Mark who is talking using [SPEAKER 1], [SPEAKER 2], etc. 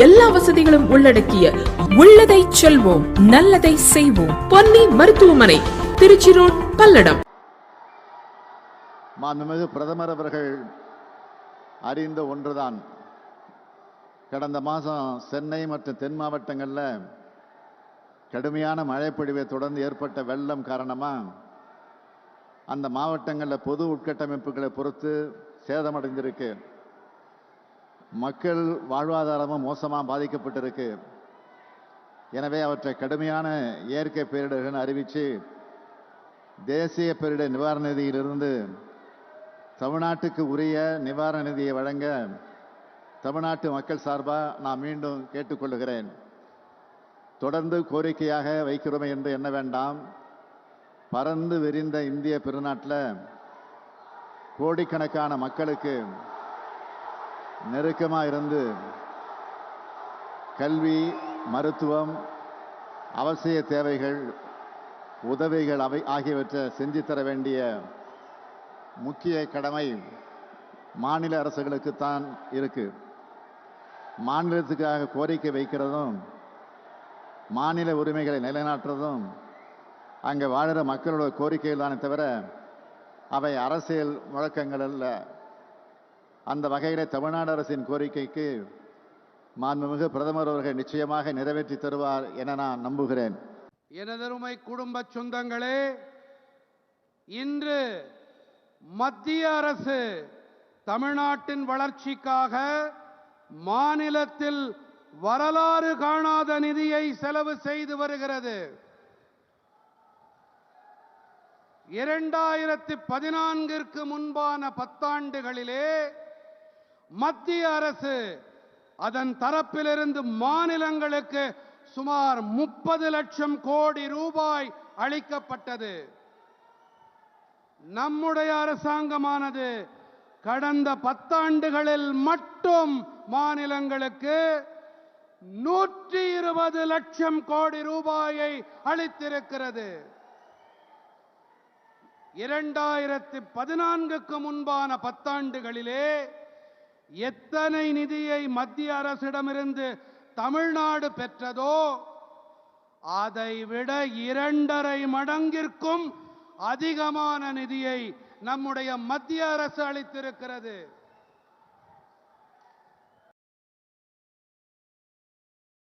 [SPEAKER 1] எல்லா வசதிகளும் உள்ளடக்கிய உள்ளதை செல்வோம் நல்லதை செய்வோம். பொன்னி மருத்துவமனை திருச்சி ரோட் பல்லடம்.
[SPEAKER 2] மாண்புமிகு பிரதமர் அவர்கள் அறிந்த ஒன்றுதான். கடந்த மாதம் சென்னை மற்றும் தென் மாவட்டங்களில் கடுமையான மழைப்பொழிவை தொடர்ந்து ஏற்பட்ட வெள்ளம் காரணமாக அந்த மாவட்டங்களில் பொது உட்கட்டமைப்புகளை பொறுத்து சேதமடைந்திருக்கு. மக்கள் வாழ்வாதாரமும் மோசமாக பாதிக்கப்பட்டிருக்கு. எனவே அவற்றை கடுமையான இயற்கை பேரிடர்கள் அறிவித்து தேசிய பேரிடர் நிவாரண நிதியிலிருந்து தமிழ்நாட்டுக்கு உரிய நிவாரண நிதியை வழங்க தமிழ்நாட்டு மக்கள் சார்பாக நான் மீண்டும் கேட்டுக்கொள்கிறேன். தொடர்ந்து கோரிக்கையாக வைக்கிறோமே என்று எண்ண வேண்டாம். பறந்து விரிந்த இந்திய பெருநாட்டில் கோடிக்கணக்கான மக்களுக்கு நெருக்கமாக இருந்து கல்வி மருத்துவம் அவசிய தேவைகள் உதவிகள் அவை ஆகியவற்றை செஞ்சு தர வேண்டிய முக்கிய கடமை மாநில அரசுகளுக்குத்தான் இருக்கு. மாநிலத்துக்காக கோரிக்கை வைக்கிறதும் மாநில உரிமைகளை நிலைநாட்டுறதும் அங்கே வாழ்கிற மக்களோட கோரிக்கைகள் தானே தவிர அவை அரசியல் முழக்கங்கள் அல்ல. அந்த வகையில் தமிழ்நாடு அரசின் கோரிக்கைக்கு மாண்புமிகு பிரதமர் அவர்கள் நிச்சயமாக நிறைவேற்றி தருவார் என நான் நம்புகிறேன்.
[SPEAKER 3] எனதருமை குடும்ப சொந்தங்களே இன்று மத்திய அரசு தமிழ்நாட்டின் வளர்ச்சிக்காக மாநிலத்தில் வரலாறு காணாத நிதியை செலவு செய்து வருகிறது. இரண்டாயிரத்தி பதினான்கிற்கு முன்பான பத்தாண்டுகளிலே மத்திய அரசு அதன் தரப்பிலிருந்து மாநிலங்களுக்கு சுமார் முப்பது லட்சம் கோடி ரூபாய் அளிக்கப்பட்டது. நம்முடைய அரசாங்கமானது கடந்த பத்தாண்டுகளில் மட்டும் மாநிலங்களுக்கு நூற்றி இருபது லட்சம் கோடி ரூபாயை அளித்திருக்கிறது. இரண்டாயிரத்தி பதினான்குக்கு முன்பான பத்தாண்டுகளிலே எத்தனை நிதியை மத்திய அரசிடமிருந்து தமிழ்நாடு பெற்றதோ அதை விட இரண்டரை மடங்கிற்கும் அதிகமான நிதியை நம்முடைய மத்திய அரசு அளித்திருக்கிறது.